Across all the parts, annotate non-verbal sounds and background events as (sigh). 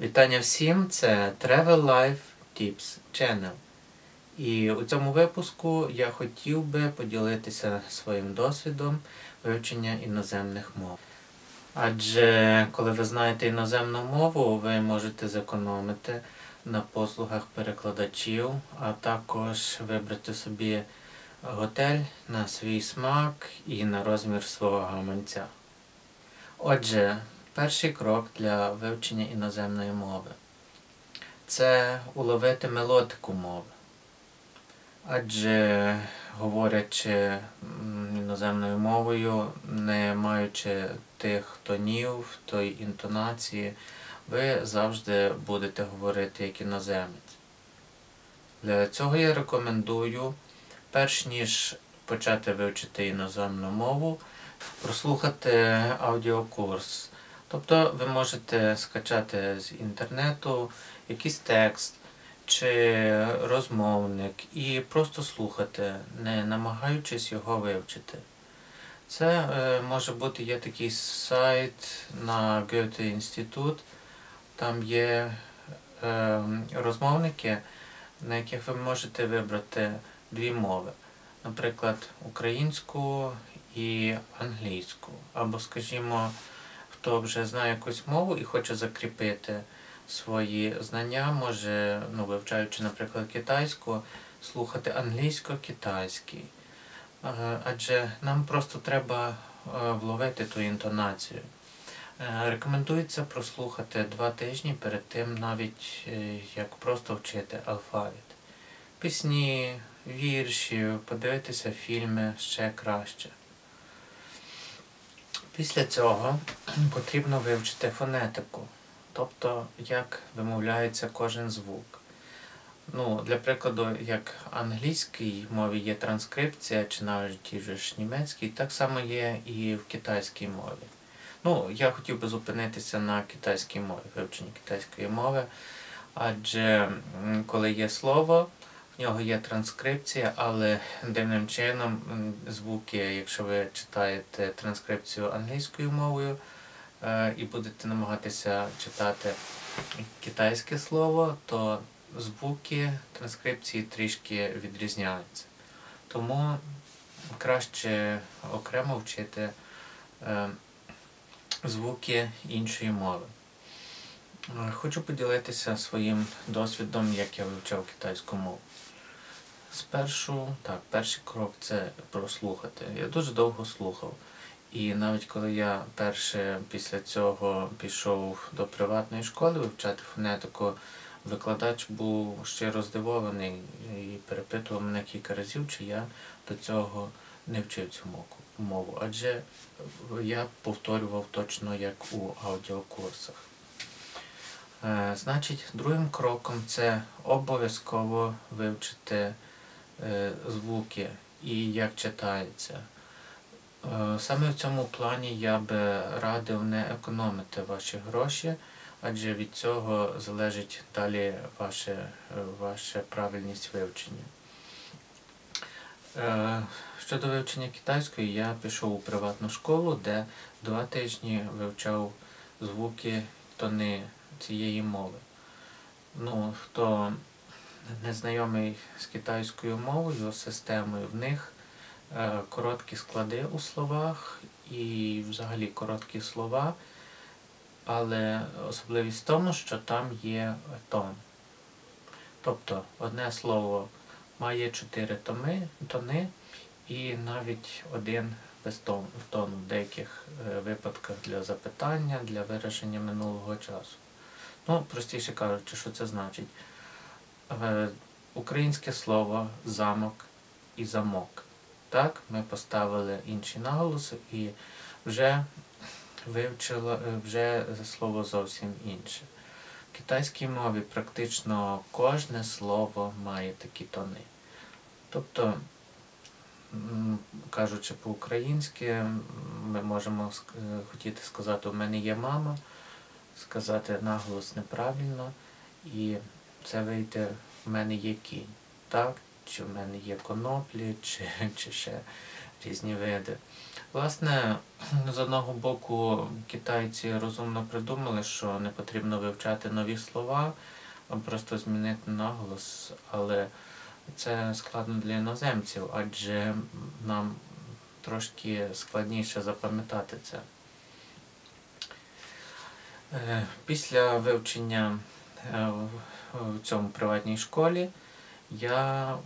Вітання всім! Це Travel Life Tips Channel. І у цьому випуску я хотів би поділитися своїм досвідом вивчення іноземних мов. Адже коли ви знаєте іноземну мову, ви можете зекономити на послугах перекладачів, а також вибрати собі готель на свій смак і на розмір свого гаманця. Отже, перший крок для вивчення іноземної мови це уловити мелодику мови. Адже говорячи іноземною мовою, не маючи тих тонів, тої інтонації, ви завжди будете говорити як іноземець. Для цього я рекомендую, перш ніж почати вивчити іноземну мову, прослухати аудіокурс. Тобто ви можете скачати з інтернету якийсь текст чи розмовник і просто слухати, не намагаючись його вивчити. Це е, може бути є такий сайт на Goethe інститут, там є е, розмовники, на яких ви можете вибрати дві мови, наприклад, українську і англійську. Або, скажімо, хто вже знає якусь мову і хоче закріпити свої знання, може, ну, вивчаючи, наприклад, китайську, слухати англійсько-китайський. Е, Адже нам просто треба е, вловити ту інтонацію. Е, Рекомендується прослухати два тижні перед тим, навіть як просто вчити алфавіт. Пісні, вірші, подивитися фільми ще краще. Після цього потрібно вивчити фонетику, тобто як вимовляється кожен звук. Ну, Для прикладу, як в англійській мові є транскрипція, чи навіть ті ж німецькій, так само є і в китайській мові. Ну, я хотів би зупинитися на китайській мові, вивченні китайської мови, адже коли є слово, нього є транскрипція, але дивним чином звуки, якщо ви читаєте транскрипцію англійською мовою е, і будете намагатися читати китайське слово, то звуки транскрипції трішки відрізняються. Тому краще окремо вчити е, звуки іншої мови. Е, Хочу поділитися своїм досвідом, як я вивчав китайську мову. Спершу, так, перший крок це прослухати. Я дуже довго слухав. І навіть коли я перше після цього пішов до приватної школи вивчати фонетику, викладач був щиро здивований і перепитував мене кілька разів, чи я до цього не вчив цю мову-. Адже я повторював точно як у аудіокурсах. Е, Значить, другим кроком це обов'язково вивчити звуки і як читається. Е, Саме в цьому плані я би радив не економити ваші гроші, адже від цього залежить далі ваше, е, ваша правильність вивчення. Е, Щодо вивчення китайської, я пішов у приватну школу, де два тижні вивчав звуки, тони цієї мови. Ну, хто не знайомий з китайською мовою, системою, в них е, короткі склади у словах і взагалі короткі слова, але особливість в тому, що там є тон. Тобто одне слово має чотири томи, тони і навіть один без тон- тону в деяких е, випадках для запитання, для вираження минулого часу. Ну, простіше кажучи, що це значить? Е, Українське слово замок і замок. Так, ми поставили інші наголоси і вже вивчило, е, вже слово зовсім інше. В китайській мові практично кожне слово має такі тони. Тобто, кажучи по-українськи, ми можемо е, хотіти сказати, у мене є мама, сказати наголос неправильно, і це вийде в мене є кінь, так? Чи в мене є коноплі, чи, чи ще різні види. Власне, з одного боку, китайці розумно придумали, що не потрібно вивчати нові слова, а просто змінити наголос, але це складно для іноземців, адже нам трошки складніше запам'ятати це. Е, Після вивчення е, в- цьому приватній школі я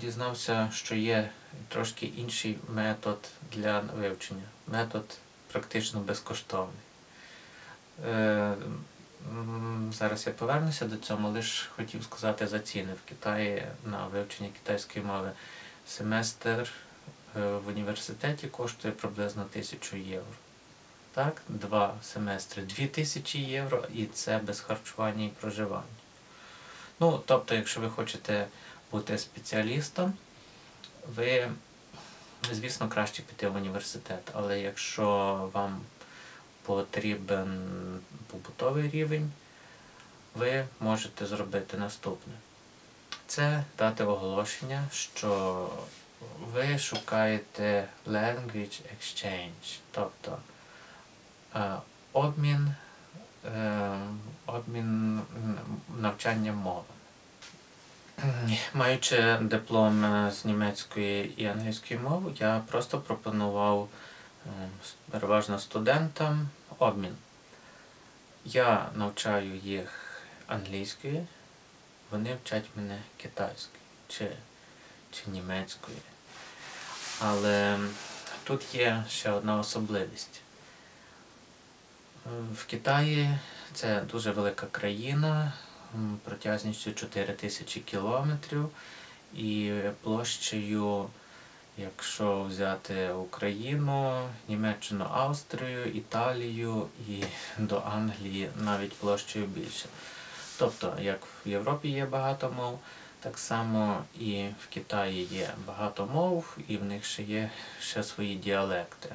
дізнався, що є трошки інший метод для вивчення. Метод практично безкоштовний. Е, Зараз я повернуся до цього, лише хотів сказати за ціни в Китаї на вивчення китайської мови. Семестр е, в університеті коштує приблизно 1000 євро. Так, два семестри 2000 євро, і це без харчування і проживання. Ну, тобто, якщо ви хочете бути спеціалістом, ви, звісно, краще піти в університет, але якщо вам потрібен побутовий рівень, ви можете зробити наступне. Це дати оголошення, що ви шукаєте language exchange, тобто е, обмін, обмін м, навчанням мови. (clears throat) Маючи диплом е, з німецької і англійської мови, я просто пропонував е, переважно студентам обмін. Я навчаю їх англійської, вони вчать мене китайською чи, чи німецькою. Але тут є ще одна особливість. В Китаї це дуже велика країна, протяжністю 4 тисячі кілометрів і площею, якщо взяти Україну, Німеччину, Австрію, Італію і до Англії навіть площею більше. Тобто, як в Європі є багато мов, так само і в Китаї є багато мов, і в них ще є ще свої діалекти.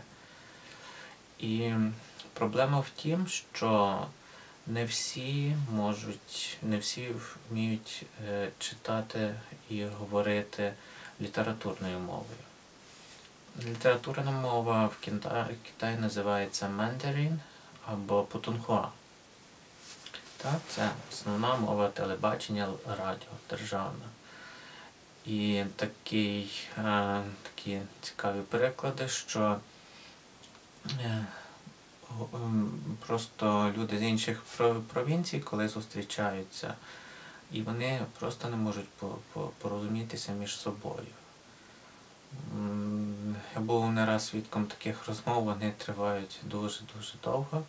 І проблема в тім, що не всі можуть, не всі вміють е, читати і говорити літературною мовою. Літературна мова в Китаї називається мандарин або путунхуа. Так, це основна мова телебачення, радіо, державна. І такий, е, такі цікаві переклади, що е, просто люди з інших провінцій, коли зустрічаються, і вони просто не можуть по- по- порозумітися між собою. Я був не раз свідком таких розмов, вони тривають дуже-дуже довго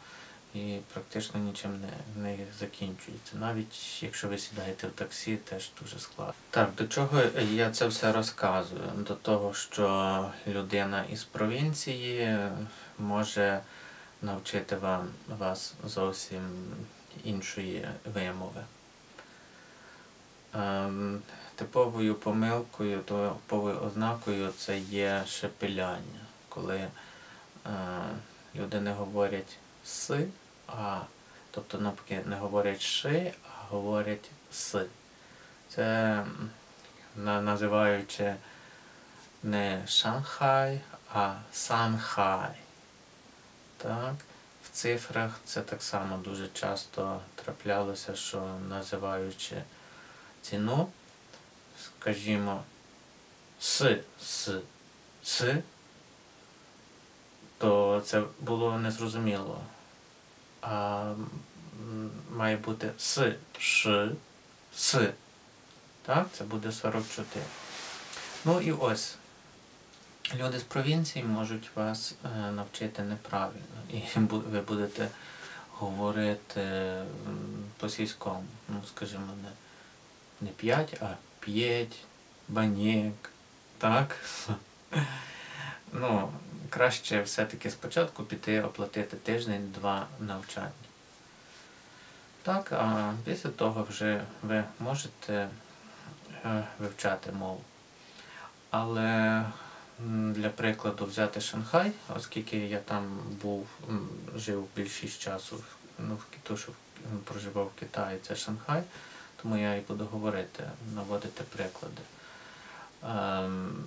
і практично нічим не, не закінчуються. Навіть якщо ви сідаєте в таксі, теж дуже складно. Так, до чого я це все розказую? До того, що людина із провінції може навчити вам, вас зовсім іншої вимови. Ем, Типовою помилкою, типовою ознакою це є шепеляння, коли е, люди не говорять си, а тобто навпаки не говорять ши, а говорять си. Це називаючи не Шанхай, а Санхай. Так? В цифрах це так само дуже часто траплялося, що називаючи ціну, скажімо, с, с, с, то це було незрозуміло. А має бути с, ш, с. Так, це буде 44. Ну і ось. Люди з провінції можуть вас е, навчити неправильно. І (laughs) ви будете говорити по-сільському. Ну, скажімо, не, не п'ять, а п'ять, банєк. Так? (laughs) ну, краще все-таки спочатку піти оплатити тиждень-два навчання. Так, а після того вже ви можете е, вивчати мову. Але для прикладу взяти Шанхай, оскільки я там був, жив більшість часу, ну, то, що проживав в Китаї, це Шанхай, тому я і буду говорити, наводити приклади. Ем,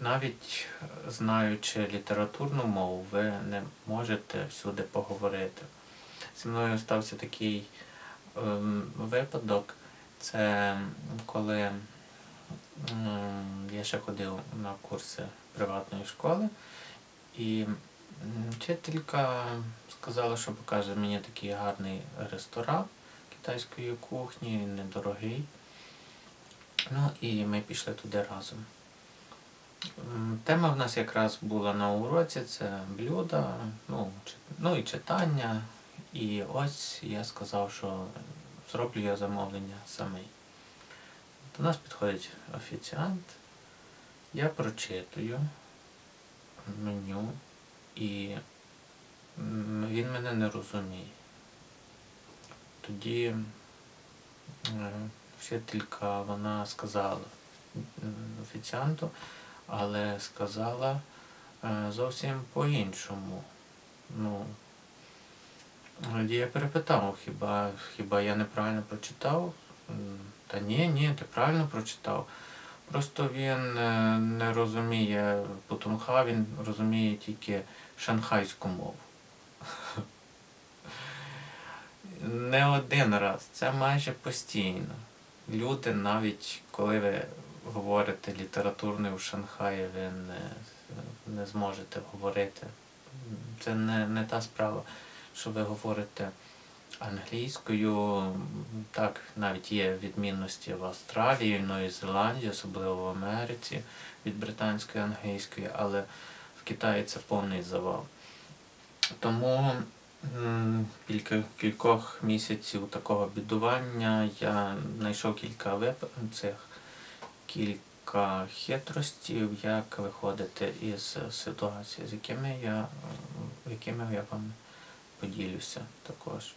навіть знаючи літературну мову, ви не можете всюди поговорити. Зі мною стався такий ем, випадок. Це коли я ще ходив на курси приватної школи, і вчителька сказала, що покаже мені такий гарний ресторан китайської кухні, недорогий. Ну і ми пішли туди разом. Тема в нас якраз була на уроці, це блюда, ну, ну і читання. І ось я сказав, що зроблю я замовлення самий. До нас підходить офіціант, я прочитую меню, і він мене не розуміє. Тоді вчителька вона сказала офіціанту, але сказала е, зовсім по-іншому. Ну, я перепитав, хіба, хіба я неправильно прочитав? Та ні, ні, ти правильно прочитав. Просто він е, не розуміє Путунха, він розуміє тільки шанхайську мову. (laughs) Не один раз, це майже постійно. Люди, навіть коли ви говорите літературною в Шанхаї, ви не, не зможете говорити. Це не, не та справа, що ви говорите англійською. Так, навіть є відмінності в Австралії, Новій Зеландії, особливо в Америці від британської англійської, але в Китаї це повний завал. Тому кілька кількох місяців такого бідування я знайшов кілька вип... цих кілька хитростів, як виходити із ситуації, з якими я, якими я вам поділюся також.